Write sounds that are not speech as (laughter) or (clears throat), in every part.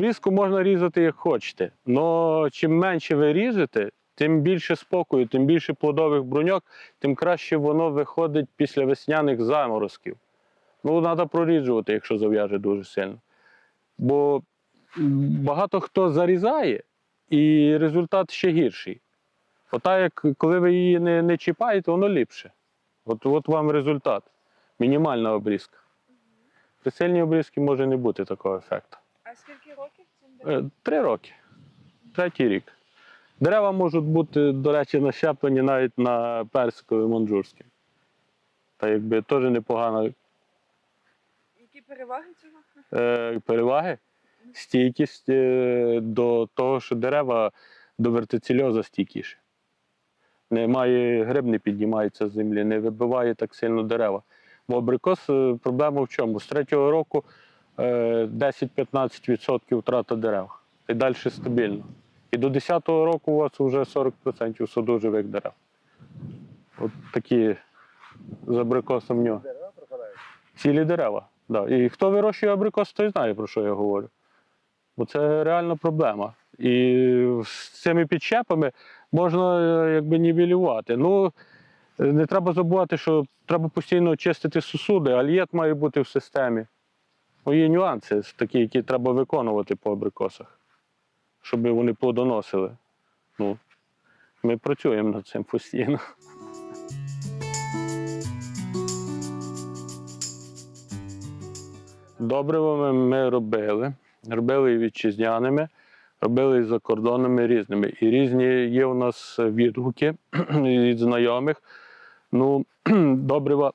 Обрізку можна різати як хочете, але чим менше ви ріжете, тим більше спокою, тим більше плодових бруньок, тим краще воно виходить після весняних заморозків. Ну, треба проріджувати, якщо зав'яже дуже сильно. Бо багато хто зарізає, і результат ще гірший. Ота, як коли ви її не, не чіпаєте, воно ліпше. От, от вам результат. Мінімальна обрізка. При сильній обрізці може не бути такого ефекту. А скільки років цим деревам? Е, Три роки. Третій рік. Дерева можуть бути, до речі, нащеплені навіть на персикові манджурські. Та якби теж непогано Які переваги цього? е, переваги. Стійкість е, до того, що дерева до вертицельоза стійкіше. Немає гриб, не піднімається з землі, не вибиває так сильно дерева. Бо абрикос е, проблема в чому? З третього року 10-15% втрата дерев. І далі стабільно. І до 10-го року у вас вже 40% саду живих дерев. От такі з абрикосом нього. Дерева пропадають. Цілі дерева. Да. І хто вирощує абрикос, той знає, про що я говорю. Бо це реальна проблема. І з цими підщепами можна е, якби нівелювати. Ну, е, не треба забувати, що треба постійно чистити сусуди, альєт має бути в системі. Ну, є нюанси такі, які треба виконувати по абрикосах, щоб вони плодоносили. Ну, ми працюємо над цим постійно. Добривами ми робили. Робили і вітчизняними, робили і закордонними різними. І різні є у нас відгуки (clears throat) від знайомих. Ну, (clears throat) добрива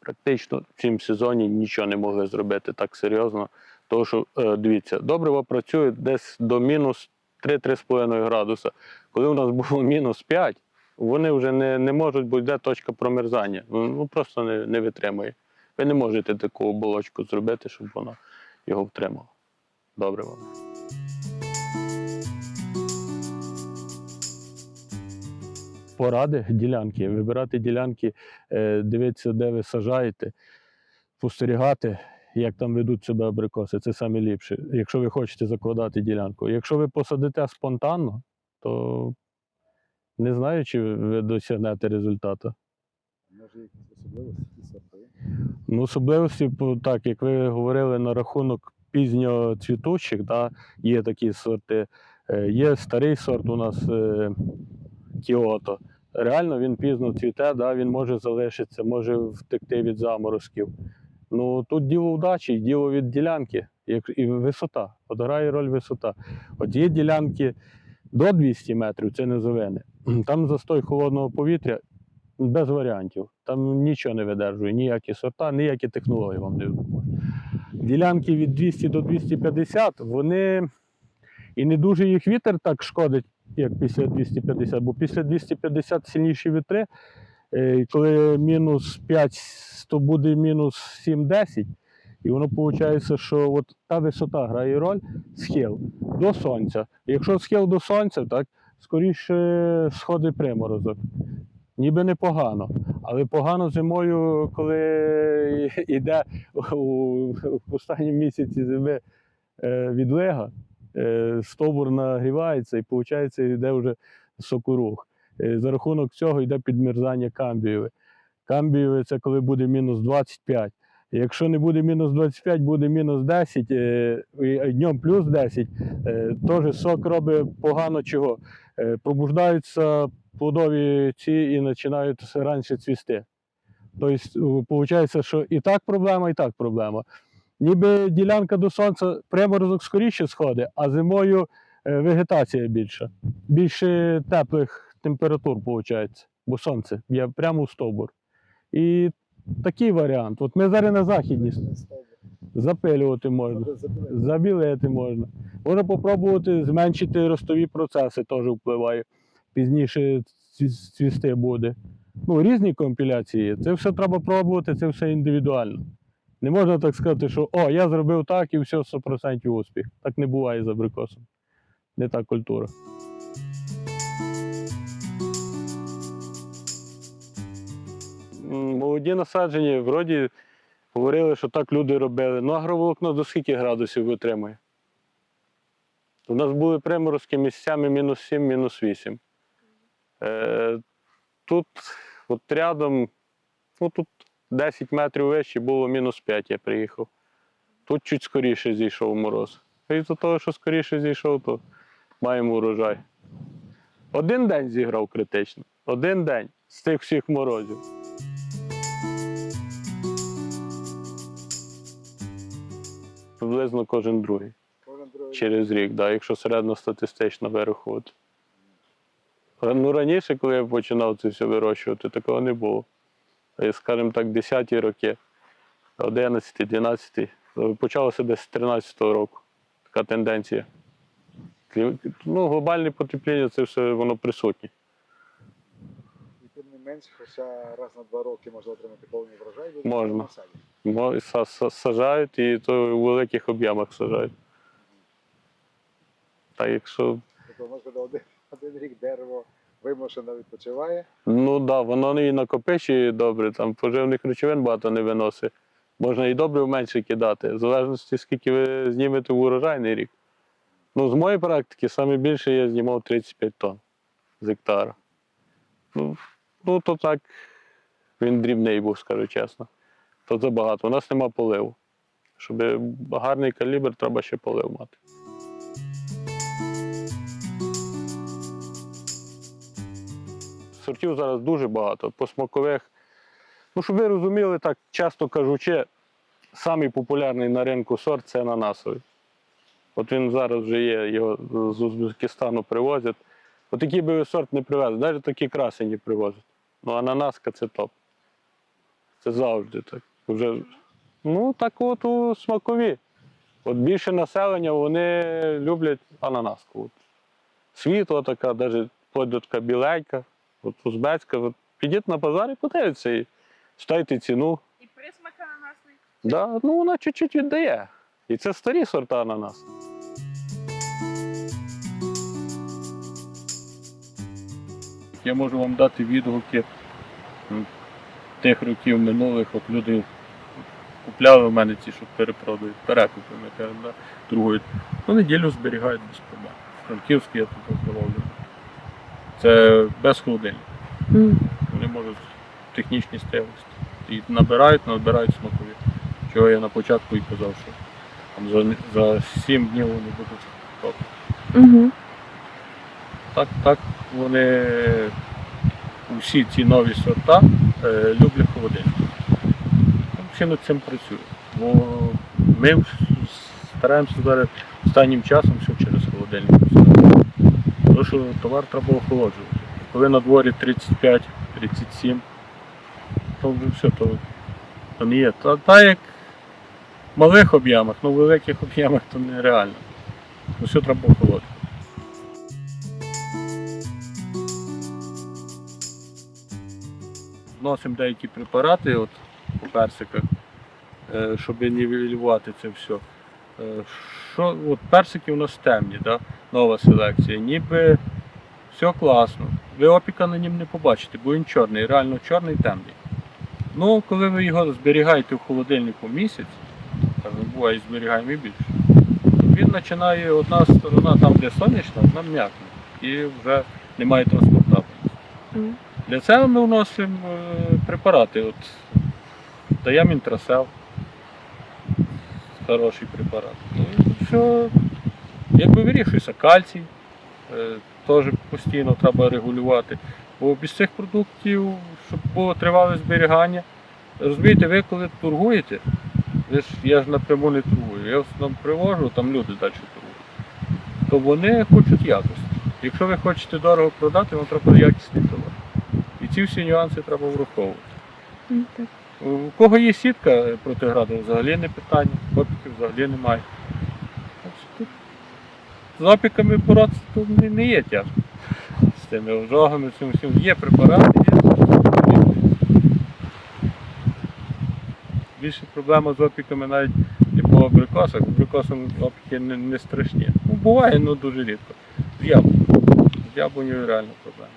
практично в цьому сезоні нічого не могли зробити так серйозно. Тому що, е, дивіться, добрива працює десь до мінус 3-3,5 градуса. Коли у нас було мінус 5, вони вже не, не можуть, бо йде точка промерзання. Ну просто не, не витримує. Ви не можете таку оболочку зробити, щоб вона його втримала. Добре вам. Поради ділянки. Вибирати ділянки, е, дивитися, де ви сажаєте, спостерігати, як там ведуть себе абрикоси. Це саме ліпше, якщо ви хочете закладати ділянку. Якщо ви посадите спонтанно, то не знаю, чи ви досягнете результату. Може якісь особливості, сорти? Ну, особливості, так, як ви говорили на рахунок пізньоцвітучих, да, є такі сорти. Е, Є старий сорт у нас е, Кіото. Реально він пізно цвіте, да, він може залишитися, може втекти від заморозків. Ну, тут діло вдачі, діло від ділянки як, і висота. От роль висота. От є ділянки до 200 метрів, це низовини. (clears throat) Там застой холодного повітря без варіантів. Там нічого не видержує, ніякі сорта, ніякі технології вам не допоможуть. Ділянки від 200 до 250, вони і не дуже їх вітер так шкодить, як після 250, бо після 250 сильніші вітри, е, коли мінус 5, то буде мінус 7-10. І воно виходить, що от та висота грає роль, схил до сонця. Якщо схил до сонця, так скоріше сходить приморозок. Ніби непогано. Але погано зимою, коли (laughs) йде у, останньому місяці зими е, відлига, стовбур нагрівається і виходить, йде вже сокорух. Е, За рахунок цього йде підмерзання камбієве. Камбієве це коли буде мінус 25. Якщо не буде мінус 25, буде мінус 10, е, днем плюс 10, е, теж сок робить погано чого. Е, Пробуждаються плодові ці і починають раніше цвісти. Тобто, виходить, що і так проблема, і так проблема. Ніби ділянка до сонця, приморозок скоріше сходить, а зимою е, вегетація більша. Більше теплих температур виходить, бо сонце є прямо в стовбур. І такий варіант. От ми зараз на західній запилювати можна. Забілити можна. Можна спробувати зменшити ростові процеси, теж впливає. Пізніше цвісти буде. Ну, різні компіляції. Це все треба пробувати, це все індивідуально. Не можна так сказати, що о, я зробив так і все 100% успіх. Так не буває з абрикосом. Не та культура. Молоді насадження, вроді говорили, що так люди робили. Ну, агроволокно до скільки градусів витримує? У нас були приморозки місцями мінус 7, мінус 8. Е, тут, от рядом, ну тут 10 метрів вище було мінус 5, я приїхав. Тут чуть скоріше зійшов мороз. І з-за того, що скоріше зійшов, то маємо урожай. Один день зіграв критично. Один день з тих всіх морозів. Приблизно кожен другий Кожен другий. через рік, да, якщо середньостатистично вирахувати. Ну, раніше, коли я починав це все вирощувати, такого не було. Скажімо так, 10-ті роки, 11, 12, почалося десь з 13-го року. Така тенденція. Ну, глобальне потепління це все воно присутнє. І тим не менш, хоча раз на два роки можна отримати повний врожай, Можна. на саді. Мо- са- са- Сажають і то у великих об'ємах сажають. Так, якщо Тобто, можна один рік дерево вимушено відпочиває, Ну так, да, воно і накопичує добре, там поживних речовин багато не виносить. Можна і добре менше кидати, в залежності, скільки ви знімете в урожайний рік. Ну, з моєї практики, саме більше я знімав 35 тонн з гектара. Ну, ну то так, він дрібний був, скажу чесно. То забагато. У нас нема поливу. Щоб гарний калібр, треба ще полив мати. Сортів зараз дуже багато. По смакових. Ну, щоб ви розуміли, так часто кажучи, самий популярний на ринку сорт це ананасовий. От він зараз вже є, його з Узбекистану привозять. От який би ви сорт не привезли, навіть такі красені привозять. Ну, ананаска це топ. Це завжди так. Вже, ну, так от у смакові. От більше населення вони люблять ананаску. От. Світла така, навіть така біленька, от узбецька. От підіть на базар і подивіться і читайте ціну. І присмак ананасний. Да, ну вона чуть-чуть віддає. І це старі сорта ананас. Я можу вам дати відгуки тих років минулих, от люди купляли в мене ці, що перепродають, перекупи, ми кажемо, да, торгують. Ну, неділю зберігають без проблем. Франківський я тут здавав. Це без холодильника. Вони можуть технічні стилості. І набирають, набирають смакові. Чого я на початку і казав, що там за, за 7 днів вони будуть топ. Угу. Так, так вони усі ці нові сорта е, люблять холодильник. Всі над цим працюють. Бо ми стараємося зараз останнім часом все через холодильник. Тому що товар треба охолоджувати. Коли на дворі 35-37, то вже все, то, то не є. Та, та як в малих об'ємах, ну в великих об'ємах то нереально. Ну, все треба охолоджувати. Вносимо деякі препарати от, по персиках, е, щоб нівелювати це все. Е, Що, от персики у нас темні, да? нова селекція. Ніби все класно. Ви опіка на нім не побачите, бо він чорний, реально чорний темний. Ну, коли ви його зберігаєте в холодильнику місяць, а буває зберігаємо і більше, він починає одна сторона там, де сонячна, вона м'якне. І вже немає транспортабельності. Для цього ми вносимо е, препарати. От, даємо інтрасел. Хороший препарат. Ну, і все якби вирішується. Кальцій е, теж постійно треба регулювати. Бо без цих продуктів, щоб було тривале зберігання. Розумієте, ви коли торгуєте, ви ж, я ж напряму не торгую. Я в привожу, там люди далі торгують. То вони хочуть якості. Якщо ви хочете дорого продати, вам треба якісний товар. І ці всі нюанси треба враховувати. У кого є сітка протиграду, взагалі не питання, опіків взагалі немає. З опіками боротися тут не, є тяжко. З тими ожогами, цим всім є препарати, є. Більше проблема з опіками навіть і по абрикосах. Абрикосам опіки не, не страшні. Ну, буває, але дуже рідко. З яблукою. З яблунею реально проблема.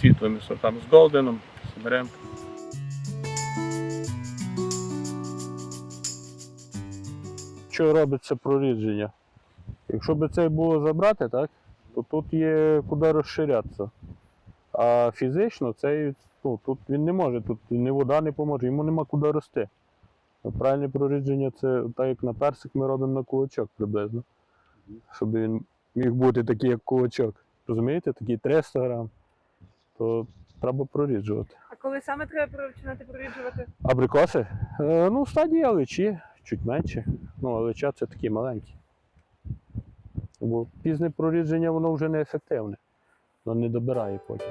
Світлими сортами, з голденом, з Семеренко. Що робиться прорідження? Якщо б цей було забрати, так, то тут є куди розширятися. А фізично цей, ну, тут він не може, тут ні вода не поможе, йому нема куди рости. Правильне прорідження це так як на персик ми робимо на кулачок приблизно. Щоб він міг бути такий, як кулачок. Розумієте, такий 300 грам, то треба проріджувати. А коли саме треба починати проріджувати? Абрикоси? Е, ну, стадія алечі, чуть менше. Ну, алеча це такі маленькі. Бо пізне прорідження воно вже не ефективне. Воно не добирає потім.